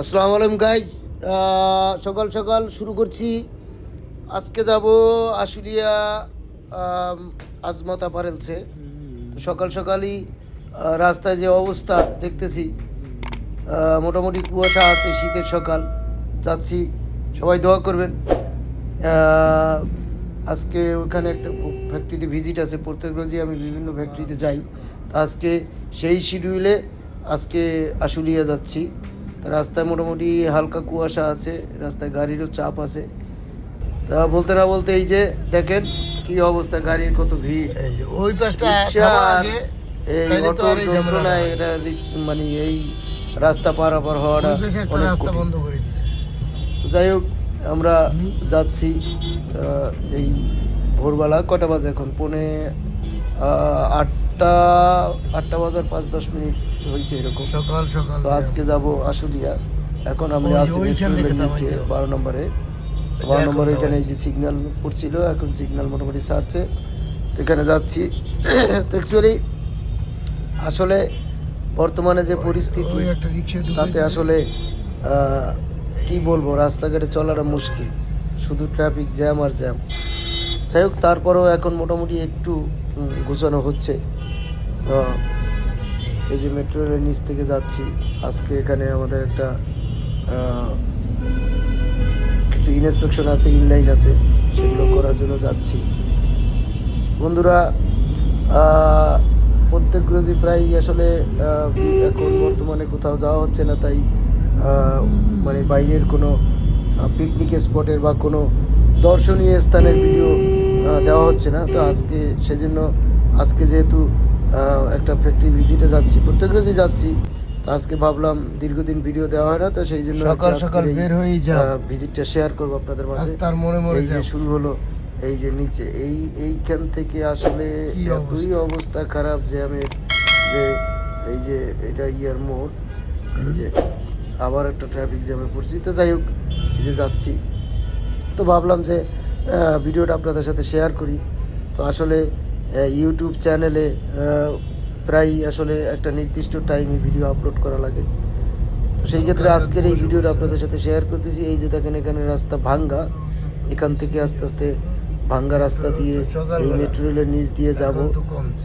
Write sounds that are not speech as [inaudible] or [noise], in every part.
আসসালামু আলাইকুম গাইজ সকাল সকাল শুরু করছি। আজকে যাব আশুলিয়া আজমত আপারেলসে তো। সকাল সকালই রাস্তায় যে অবস্থা দেখতেছি মোটামুটি কুয়াশা আছে শীতের সকাল। যাচ্ছি, সবাই দোয়া করবেন। আজকে ওখানে একটা ফ্যাক্টরিতে ভিজিট আছে, প্রত্যেক রোজই আমি বিভিন্ন ফ্যাক্টরিতে যাই। আজকে সেই শিডিউলে আজকে আশুলিয়া যাচ্ছি। তা রাস্তায় মোটামুটি হালকা কুয়াশা আছে রাস্তায় গাড়িরও চাপ আছে। তা বলতে না বলতে এই যে দেখেন কি অবস্থা গাড়ির কত ভিড়। ওই পাশটা এই যন্ত্রণায় না। মানে এই রাস্তা পারাপার হওয়াটা রাস্তা বন্ধ করে দিয়েছে তো যাই হোক আমরা যাচ্ছি এই ভোরবেলা কটা বাজে এখন? পৌনে আটটা আটটা বাজার পাঁচ দশ মিনিট হয়েছে এরকম। সকাল সকাল তো আজকে যাব আশুলিয়া। এখন আমি ওই- আসি ওইখান মেট্রো থেকে রেল নিচে বারো নম্বরে। বারো নম্বরে এখানে যে সিগন্যাল পড়ছিল এখন সিগন্যাল মোটামুটি ছাড়ছে। তো এখানে যাচ্ছি। [coughs] তো অ্যাকচুয়ালি আসলে বর্তমানে যে পরিস্থিতি তাতে আসলে কি বলব রাস্তাঘাটে চলাটা মুশকিল। শুধু ট্রাফিক জ্যাম আর জ্যাম যাই হোক তারপরেও এখন মোটামুটি একটু গোছানো হচ্ছে। তো এই যে মেট্রো রেলের নিচ থেকে যাচ্ছি আজকে এখানে আমাদের একটা কিছু ইনস্পেকশন আছে ইনলাইন আছে সেগুলো করার জন্য যাচ্ছি। বন্ধুরা আহ, প্রত্যেক রোজই প্রায় আসলে এখন বর্তমানে কোথাও যাওয়া হচ্ছে না তাই মানে বাইরের কোনো পিকনিক স্পটের বা কোনো দর্শনীয় স্থানের ভিডিও দেওয়া হচ্ছে না। তো আজকে সেজন্য আজকে যেহেতু একটা ফ্যাক্টরি ভিজিটে যাচ্ছি প্রত্যেক রোজই যাচ্ছি তো আজকে ভাবলাম দীর্ঘদিন ভিডিও দেওয়া হয় না তো সেই জন্য সকাল সকাল বের হয়েই যাও। ভিজিটটা শেয়ার করব আপনাদের মাঝে। মোড়ে মোড়ে এই যে শুরু হলো এই যে নিচে এই এইখান থেকে আসলে এতই অবস্থা? খারাপ যে আমি যে এই যে এটা ইয়ার মোড় এই যে আবার একটা ট্রাফিক জ্যামে পড়ছি। তো যাই হোক এই যে যাচ্ছি। তো ভাবলাম যে ভিডিওটা আপনাদের সাথে শেয়ার করি। তো আসলে ইউটিউব চ্যানেলে প্রায় আসলে একটা নির্দিষ্ট টাইমে ভিডিও আপলোড করা লাগে। তো সেই ক্ষেত্রে আজকের এই ভিডিওটা আপনাদের সাথে শেয়ার করতেছি। এই যে দেখেন এখানে রাস্তা ভাঙ্গা। এখান থেকে আস্তে আস্তে ভাঙ্গা রাস্তা দিয়ে এই মেট্রো রেলের নিচ দিয়ে যাব। তো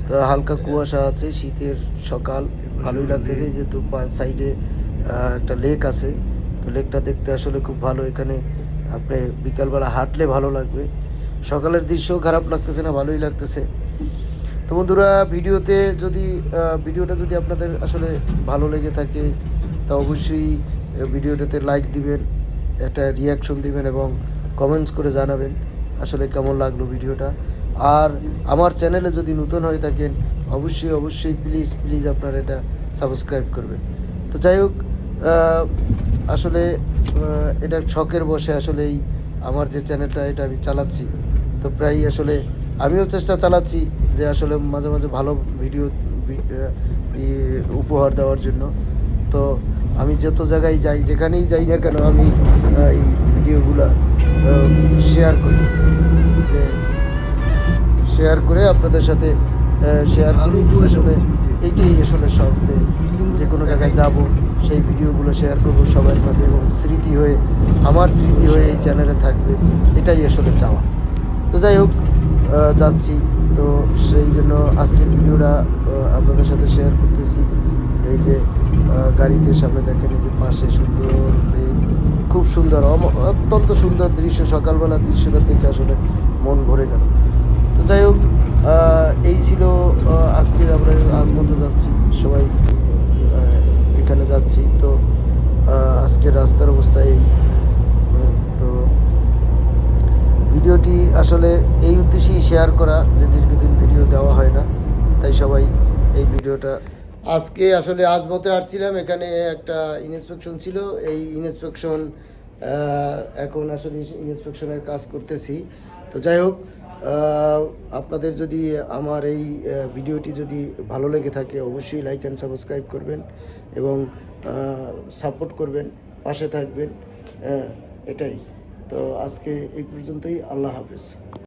তো হালকা কুয়াশা আছে শীতের সকাল। ভালোই লাগতেছে যেহেতু সাইডে একটা লেক আছে। তো লেকটা দেখতে আসলে খুব ভালো। এখানে আপনি বিকালবেলা হাঁটলে ভালো লাগবে। সকালের দৃশ্য খারাপ লাগতেছে না, ভালোই লাগতেছে। তো বন্ধুরা, ভিডিওতে যদি ভিডিওটা যদি আপনাদের আসলে ভালো লেগে থাকে, তা অবশ্যই ভিডিওটাতে লাইক দিবেন, একটা রিয়াকশন দিবেন এবং কমেন্টস করে জানাবেন, আসলে কেমন লাগল ভিডিওটা। আর আমার চ্যানেলে যদি নতুন হয়ে থাকেন, অবশ্যই অবশ্যই প্লিজ প্লিজ আপনারা এটা সাবস্ক্রাইব করবেন। তো যাই হোক আসলে এটা শখের বসে আসলে এই আমার যে চ্যানেলটা, এটা আমি চালাচ্ছি। তো প্রায়ই আসলে আমিও চেষ্টা চালাচ্ছি যে আসলে মাঝে মাঝে ভালো ভিডিও উপহার দেওয়ার জন্য। তো আমি যত জায়গায় যাই, যেখানেই যাই না কেন, আমি এই ভিডিওগুলো শেয়ার করি। শেয়ার করে আপনাদের সাথে শেয়ার করি আসলে এইটাই আসলে সব যে যে কোনো জায়গায় যাব সেই ভিডিওগুলো শেয়ার করব সবার মাঝে এবং স্মৃতি হয়ে আমার স্মৃতি হয়ে এই চ্যানেলে থাকবে এটাই আসলে চাওয়া। তো যাই হোক যাচ্ছি। তো সেই জন্য আজকের ভিডিওটা আপনাদের সাথে শেয়ার করতেছি। এই যে গাড়িতে সামনে দেখেন এই যে পাশে সুন্দর খুব সুন্দর অত্যন্ত সুন্দর দৃশ্য সকালবেলার দৃশ্যটা দেখে আসলে মন ভরে গেল তো যাই হোক আহ, এই ছিল আহ, আজকে আমরা আজমতে যাচ্ছি সবাই এখানে যাচ্ছি। তো আহ, আজকের রাস্তার অবস্থা এই। তো ভিডিওটি আসলে এই উদ্দেশ্যেই শেয়ার করা যে দীর্ঘদিন ভিডিও দেওয়া হয় না তাই সবাই এই ভিডিওটা আজকে আসলে আজমতে আসছিলাম। এখানে একটা ইন্সপেকশন ছিল। এই ইন্সপেকশন এখন আসলে ইন্সপেকশনের কাজ করতেছি। তো যাই হোক আপনাদের যদি আমার এই ভিডিওটি যদি ভালো লেগে থাকে, অবশ্যই লাইক অ্যান্ড সাবস্ক্রাইব করবেন এবং সাপোর্ট করবেন, পাশে থাকবেন এটাই। তো আজকে এই পর্যন্তই, আল্লাহ হাফেজ।